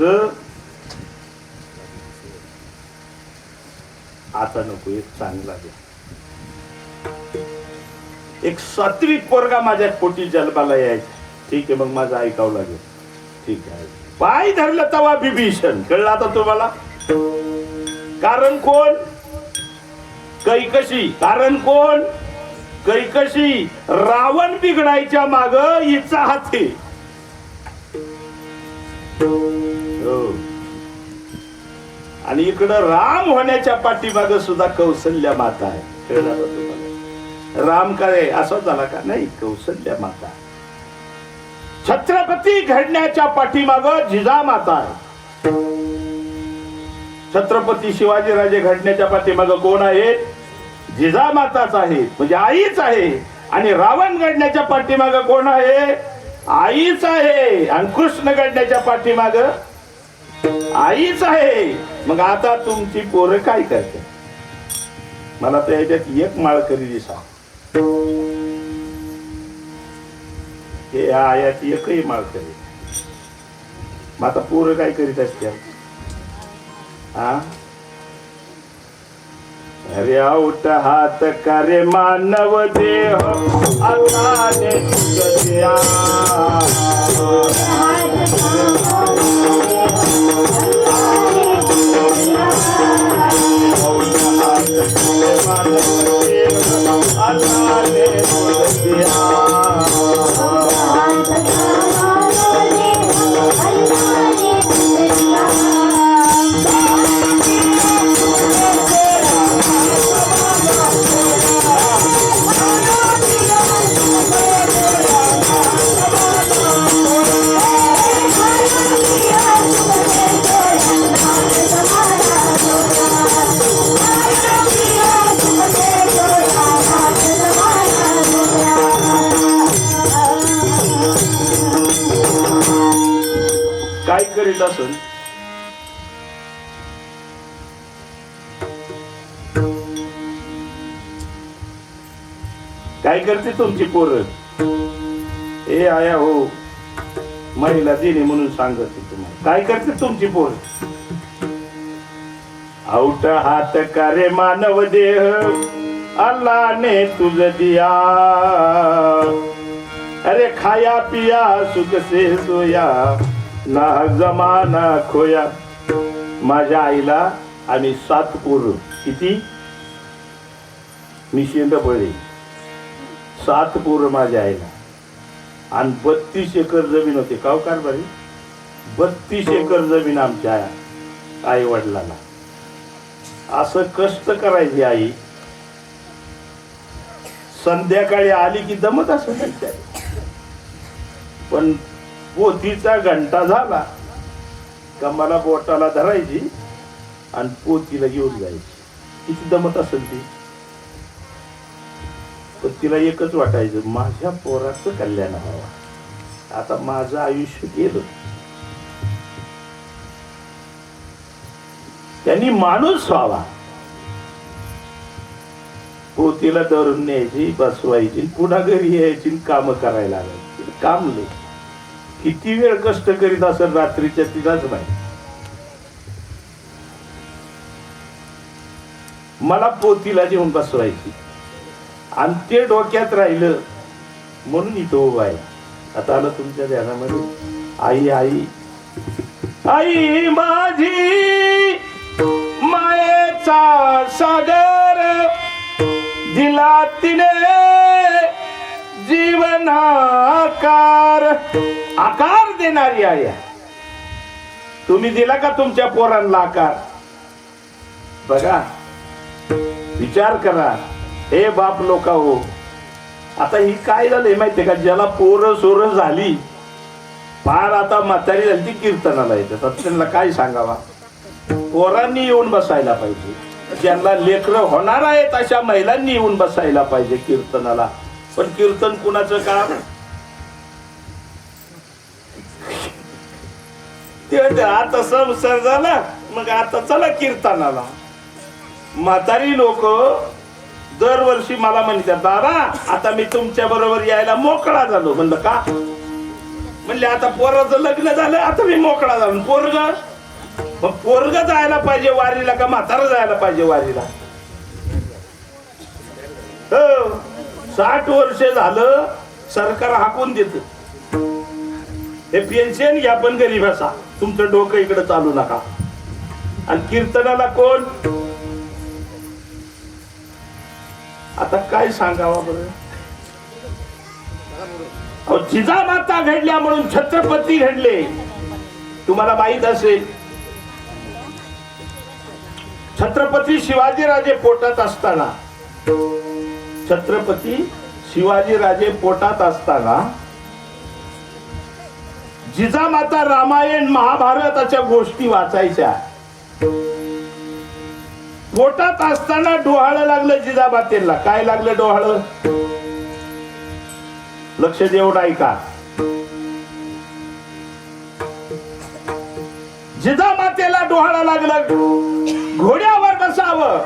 ज- आता नको एक चांगला द्या एक सात्विक पोरगा माझ्या पोटी जन्माला यायचा. ठीक आहे मग माझं ऐकावं लागेल. ठीक आहे. पाय धरलं तवा बिभीषण. कळलं आता तुम्हाला? कारण कोण? कैकशी. कारण कोण? कैकशी. रावण बिघडायच्या माग हिचा हात आहे. आणि इकडं राम होण्याच्या पाठीमाग सुद्धा कौशल्य माता आहे कळलं तुम्हाला? राम काय असा झाला का? नाही कौशल्या माता. छत्रपती घडण्याच्या पाठीमाग जिजा माता आहे छत्रपती शिवाजीराजे घडण्याच्या पाठीमाग कोण आहेत? जिजामाताच आहे म्हणजे आईच आहे. आणि रावण घडण्याच्या पाठीमाग कोण आहे? आईच आहे. आणि कृष्ण घडण्याच्या पाठीमाग आईच आहे. मग आता तुमची पोरं काय करते मला तर याच्यात एक माळकरी दिसा हे आयात एकही माळकरी. मग आता पोरं काय करीत असते हा अरे आऊट हात करे मानव देह आता काय करीत असून? काय करते तुमची पोर? ए आया हो. महिला दिली म्हणून सांगते तुम्हाला. काय करते तुमची पोर? आउट हात करे मानव देह. अल्लाने तुझ दिया. अरे खाया पिया सुख से सोया. ना जमाना खोया. माझ्या आईला आणि सात पोर. किती? निशिंद पडले सात पोर माझ्या आईला. आणि बत्तीस एकर जमीन होते. काव कारभारी बत्तीस एकर जमीन आमच्या आई वडिलांना असं कष्ट करायची आई. संध्याकाळी आली की दमत असं पण पोतीचा घंटा झाला का मला बोटाला धरायची आणि पोतीला घेऊन जायची. तिची दमत असेल ती. पण तिला एकच वाटायचं माझ्या पोराचं कल्याण व्हावं. आता माझं आयुष्य गेलं. त्यांनी माणूस व्हावा. पोतीला धरून न्यायची बसवायची पुन्हा घरी यायची काम करायला लागायची. काम नाही किती वेळ कष्ट करीत असेल रात्रीच्या तिलाच नाही मला पोतीला जेवण बसवायची. आणि ते डोक्यात राहिलं म्हणून इथं उभा आहे. आता आलं तुमच्या ध्यानामध्ये. आई आई. आई माझी मायेचा सागर दिला तिने जीवनाकार. आकार देणारी आई आहे. तुम्ही दिला का तुमच्या पोरांना आकार? बघा विचार करा हे बाप लोका हो. आता ही काय झालंय माहितीये का? ज्याला पोरं सोरं झाली फार आता म्हातारी झाली ती कीर्तनाला येते. आता त्यांना काय सांगावा? पोरांनी येऊन बसायला पाहिजे. ज्यांना लेकरं होणार आहेत अशा महिलांनी येऊन बसायला पाहिजे कीर्तनाला. पण कीर्तन कुणाचं काम ते म्हणते, आता संसार झाला मग आता चला कीर्तनाला. म्हातारी लोक दरवर्षी मला म्हणतात दादा आता मी तुमच्या बरोबर यायला मोकळा झालो. म्हणलं का? म्हणले आता पोराचं लग्न झालं आता मी मोकळा झालो. पोरग? मग पोरग जायला पाहिजे वारीला का म्हातारा जायला पाहिजे वारीला? हो. साठ वर्ष झालं सरकार हाकून देत. हे पेन्शन घ्या पण गरीब असा. तुमचं डोकं इकडे चालू नका. आणि कीर्तनाला कोण? आता काय सांगावा बरं? जिजामाता घडल्या म्हणून छत्रपती घडले. तुम्हाला माहीत असेल. छत्रपती शिवाजीराजे पोटात असताना. छत्रपती शिवाजीराजे पोटात असताना जिजामाता रामायण महाभारताच्या गोष्टी वाचायच्या. पोटात असताना डोहाळं लागलं जिजाबातेला काय लागलं डोहाळं? लक्ष देऊन ऐका जिजामातेला डोहाळा लागलं. घोड्यावर बसावं.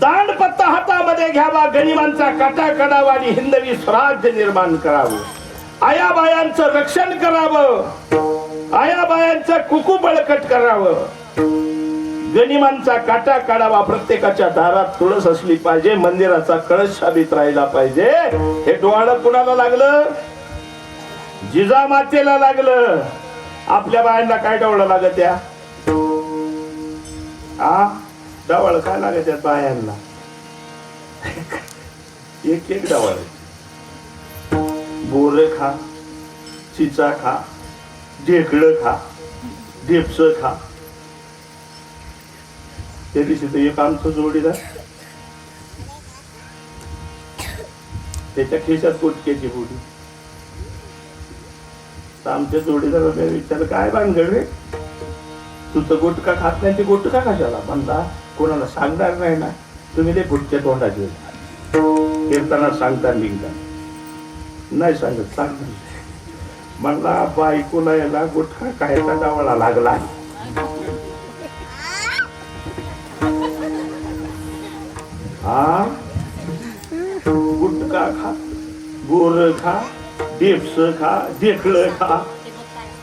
दांडपत्ता हातामध्ये घ्यावा. गनिमांचा कटाकडावा आणि हिंदवी स्वराज्य निर्माण करावं. आयाबायांचं रक्षण करावं. आयाबायांचं कुकू बळकट करावं. गनिमांचा काटा काढावा प्रत्येकाच्या दारात तुळस असली पाहिजे मंदिराचा कळस साबित राहिला पाहिजे. हे डोळं कुणाला लागलं? जिजामातेला लागलं. आपल्या बायांना काय डवळ लागत त्या आ? डवळ काय लागत त्या बायांना? एक एक डवळ बोर खा चिचा खा ढेकळं खा ढेपस खा. त्या दिवशी तर एक आमचं जोडीदार. त्याच्या खिशात गुटक्याची बुडी तर आमच्या जोडीला विचारलं काय बांधगड रे? तू तर गोटका खात नाही ते गोटका कशाला? म्हणला कोणाला सांगणार नाही ना. तुम्ही ते गुटच्या तोंडाचे फिरताना सांगता निघता नाही सांगत सांगत म्हणला बायकोला याला गुटखा खायला डावळा लागला. हा? गुटखा खा गोर खा डेपस खा ढेकळं खा.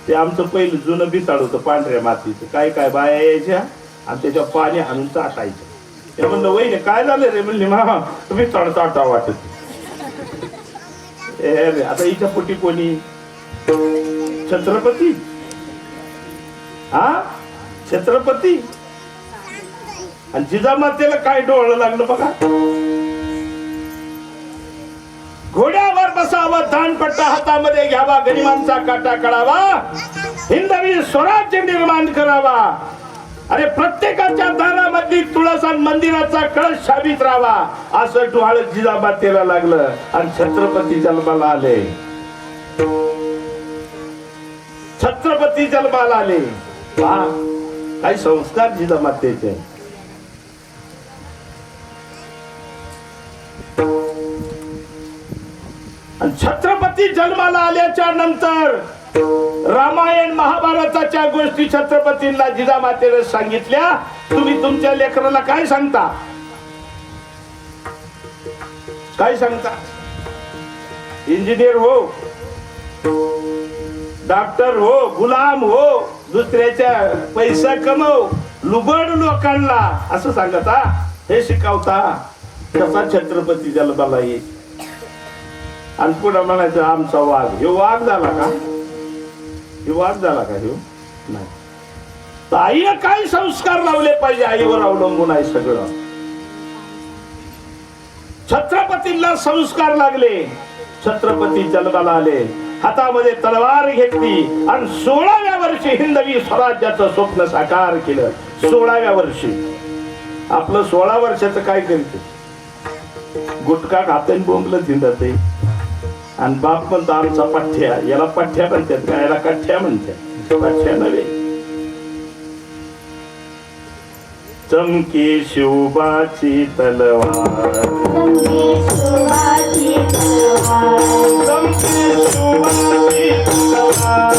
ते आमचं पहिलं जुनं बिसाड होतं पांढऱ्या मातीचं. काय काय बाया यायच्या आणि त्याच्या पाणी हाणून चाटायचं ते म्हणलं वहिने काय झालं रे? म्हणले मा तुम्ही तड चाटा वाटत. आता हिच्या पोटी कोणी? छत्रपती? हा? छत्रपती? आणि जिजामातेला काय डोळं लागलं बघा. घोड्यावर बसावा दानपट्टा हातामध्ये घ्यावा गरिबांचा काटा कळावा. हिंदवी स्वराज्य निर्माण करावा. अरे प्रत्येकाच्या दारामध्ये तुळसान मंदिराचा कळस शाबित राहावा. असं डोहाळ जिजामातेला लागलं आणि छत्रपती जन्माला आले. छत्रपती जन्माला आले. पहा, काही संस्कार जिजामातेचे आणि छत्रपती जन्माला आल्याच्यानंतर रामायण महाभारताच्या गोष्टी छत्रपतींना जिजामातेने सांगितल्या. तुम्ही तुमच्या लेकराला काय सांगता? काय सांगता? इंजिनियर हो डॉक्टर हो गुलाम हो दुसऱ्याच्या पैसा कमव लुबड लोकांना असं सांगता? हे शिकवता? कसा छत्रपती जन्माला येईल? आणि पुढे म्हणायचं आमचा वाघ. हे वाघ झाला का? हे झाला का हे नाही. तर काय संस्कार लावले पाहिजे आईवर अवलंबून आहे सगळं? छत्रपतींना संस्कार लागले. छत्रपती जन्माला आले. हातामध्ये तलवार घेतली आणि सोळाव्या वर्षी हिंदवी स्वराज्याचं स्वप्न साकार केलं. सोळाव्या वर्षी. आपलं सोळा वर्षाचं काय करते? गुटखा खाते बोंबलं ते आणि बाप म्हणतो आमचा पठ्ठ्या याला पठ्ठ्या म्हणतात का याला कठ्ठ्या म्हणतात. पठ्ठ्या नव्हे. चमकी शिवबाची तलवार. चमकी शिवबाची तलवार.